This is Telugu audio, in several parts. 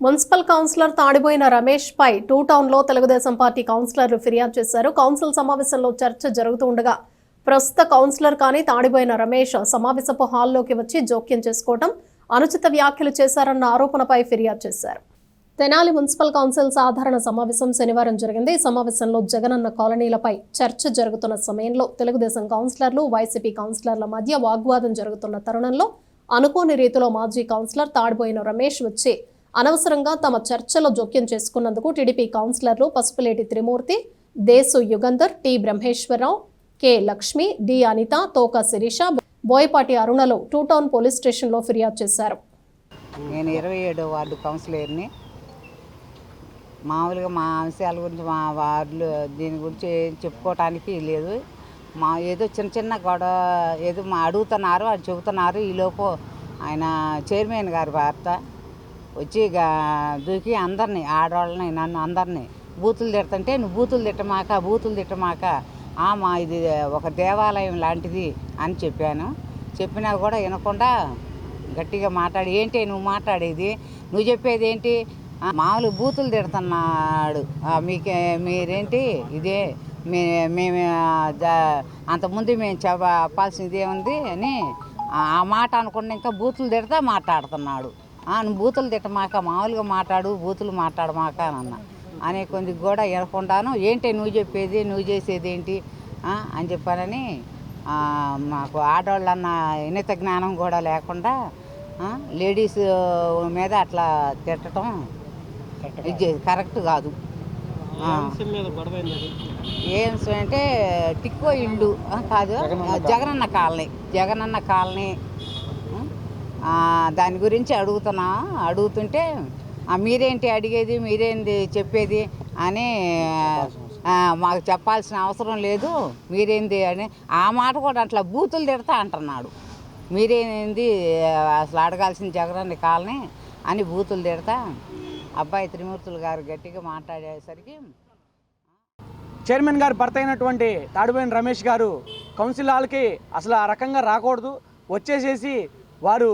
మున్సిపల్ కౌన్సిలర్ తాడిపోయిన రమేష్ పై టూ టౌన్లో తెలుగుదేశం పార్టీ కౌన్సిలర్లు ఫిర్యాదు చేశారు. కౌన్సిల్ సమావేశంలో చర్చ జరుగుతూ ఉండగా ప్రస్తుత కౌన్సిలర్ కానీ తాడిపోయిన రమేష్ సమావేశపు హాల్లోకి వచ్చి జోక్యం చేసుకోవడం అనుచిత వ్యాఖ్యలు చేశారన్న ఆరోపణపై ఫిర్యాదు చేశారు. తెనాలి మున్సిపల్ కౌన్సిల్ సాధారణ సమావేశం శనివారం జరిగింది. ఈ సమావేశంలో జగనన్న కాలనీలపై చర్చ జరుగుతున్న సమయంలో తెలుగుదేశం కౌన్సిలర్లు వైసీపీ కౌన్సిలర్ల మధ్య వాగ్వాదం జరుగుతున్న తరుణంలో అనుకోని రీతిలో మాజీ కౌన్సిలర్ తాడిపోయిన రమేష్ వచ్చి అనవసరంగా తమ చర్చలో జోక్యం చేసుకున్నందుకు టీడీపీ కౌన్సిలర్లు Pasupuleti Trimurthy Deshu Yugandhar T Brahmeswararao K Lakshmi D Anitha Toka Sirisha Boyapati అరుణలు two town police స్టేషన్లో ఫిర్యాదు చేశారు. నేను ఇరవై ఏడో వార్డు కౌన్సిలర్ని. మామూలుగా మా అంశాల గురించి మా వార్డులు దీని గురించి చెప్పుకోవటానికి లేదు. మా ఏదో చిన్న చిన్న గొడవ ఏదో మా అడుగుతున్నారు అది చెబుతున్నారు. ఈలోపు ఆయన చైర్మన్ గారి వార్త. వచ్చి దూకి అందరినీ ఆడవాళ్ళని నన్ను అందరినీ బూతులు తిడుతుంటే నువ్వు బూతులు తిట్టమాక బూతులు తిట్టమాక "ఆ, మా ఇది ఒక దేవాలయం లాంటిది అని చెప్పాను. చెప్పినా కూడా వినకుండా గట్టిగా మాట్లాడి ఏంటి నువ్వు మాట్లాడేది? నువ్వు చెప్పేది ఏంటి? మామూలు బూతులు తిడుతున్నాడు. మీకే మీరేంటి? ఇదే మే మేము అంతకుముందు మేము చెప్పాల్సింది ఏముంది? అని ఆ మాట అనుకున్న ఇంకా బూతులు తిడతా మాట్లాడుతున్నాడు. నువ్వు బూతులు తిట్టమాక మామూలుగా మాట్లాడు బూతులు మాట్లాడమాక అని అన్న. అనే కొంచెం కూడా వినకుండాను ఏంటి నువ్వు చెప్పేది నువ్వు చేసేది ఏంటి? అని చెప్పానని మాకు ఆడవాళ్ళన్న వినత జ్ఞానం కూడా లేకుండా లేడీస్ మీద అట్లా తిట్టడం కరెక్ట్ కాదు. ఏ అంటే టిక్కో ఇల్లు కాదు జగనన్న కాలనీ జగనన్న కాలనీ దాని గురించి అడుగుతున్నా. అడుగుతుంటే మీరేంటి అడిగేది? మీరేంటి చెప్పేది? అని మాకు చెప్పాల్సిన అవసరం లేదు. మీరేంది అని ఆ మాట కూడా అట్లా బూతులు తిడతా అంటున్నాడు. మీరేంది అసలు అడగాల్సిన జగరాన్ని కాలనీ? అని బూతులు తిడతా. అబ్బాయి త్రిమూర్తులు గారు గట్టిగా మాట్లాడేసరికి చైర్మన్ గారు భర్త అయినటువంటి తాడిపోయిన రమేష్ గారు కౌన్సిల్ హాల్కి అసలు ఆ రకంగా రాకూడదు. వచ్చేసేసి వారు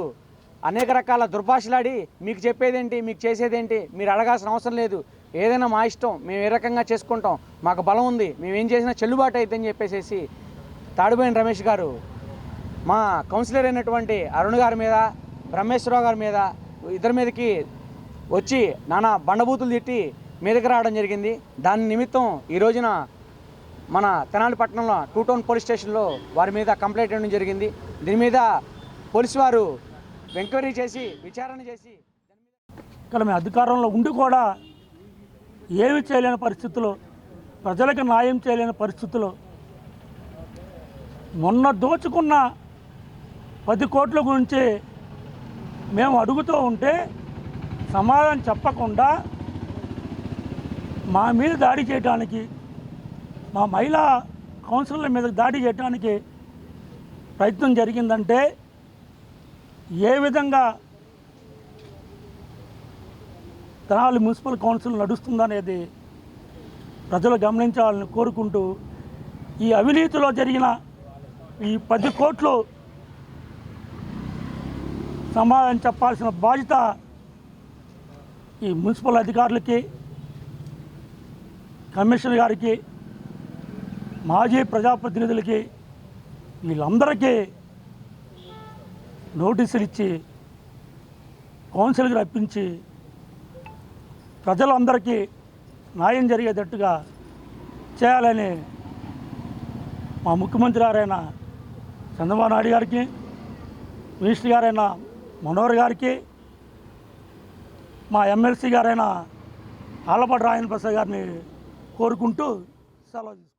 అనేక రకాల దుర్భాషలాడి మీకు చెప్పేదేంటి మీకు చేసేదేంటి మీరు అడగాల్సిన అవసరం లేదు. ఏదైనా మా ఇష్టం మేము ఏ రకంగా చేసుకుంటాం మాకు బలం ఉంది మేము ఏం చేసినా చెల్లుబాటు అవుతుందని చెప్పేసి తాడిపోయిన రమేష్ గారు మా కౌన్సిలర్ అయినటువంటి అరుణ్ గారి మీద బ్రహ్మేశ్వరరావు గారి మీద ఇద్దరి మీదకి వచ్చి నానా బండబూతులు తిట్టి మీదకి రావడం జరిగింది. దాని నిమిత్తం ఈ రోజున మన తెనాలి పట్టణంలో టూ టౌన్ పోలీస్ స్టేషన్లో వారి మీద కంప్లైంట్ ఇవ్వడం జరిగింది. దీని మీద పోలీసు వారు ఎంక్వైరీ చేసి విచారణ చేసి ఇక్కడ మేము అధికారంలో ఉండి కూడా ఏమి చేయలేని పరిస్థితుల్లో ప్రజలకు న్యాయం చేయలేని పరిస్థితుల్లో మొన్న దోచుకున్న పది కోట్ల గురించి మేము అడుగుతూ ఉంటే సమాధానం చెప్పకుండా మా మీద దాడి చేయడానికి మా మహిళా కౌన్సిలర్ల మీద దాడి చేయడానికి ప్రయత్నం జరిగిందంటే ఏ విధంగా తెనాలి మున్సిపల్ కౌన్సిల్ నడుస్తుందనేది ప్రజలు గమనించాలని కోరుకుంటూ ఈ అవినీతిలో జరిగిన ఈ పది కోట్లు సమాధానం చెప్పాల్సిన బాధ్యత ఈ మున్సిపల్ అధికారులకి కమిషనర్ గారికి మాజీ ప్రజాప్రతినిధులకి వీళ్ళందరికీ నోటీసులు ఇచ్చి కౌన్సిల్కి రప్పించి ప్రజలందరికీ న్యాయం జరిగేటట్టుగా చేయాలని మా ముఖ్యమంత్రి గారైన చంద్రబాబు నాయుడు గారికి మినిస్టర్ గారైన మనోహర్ గారికి మా ఎమ్మెల్సీ గారైన ఆలపాటి రాయన ప్రసాద్ గారిని కోరుకుంటూ సెలవు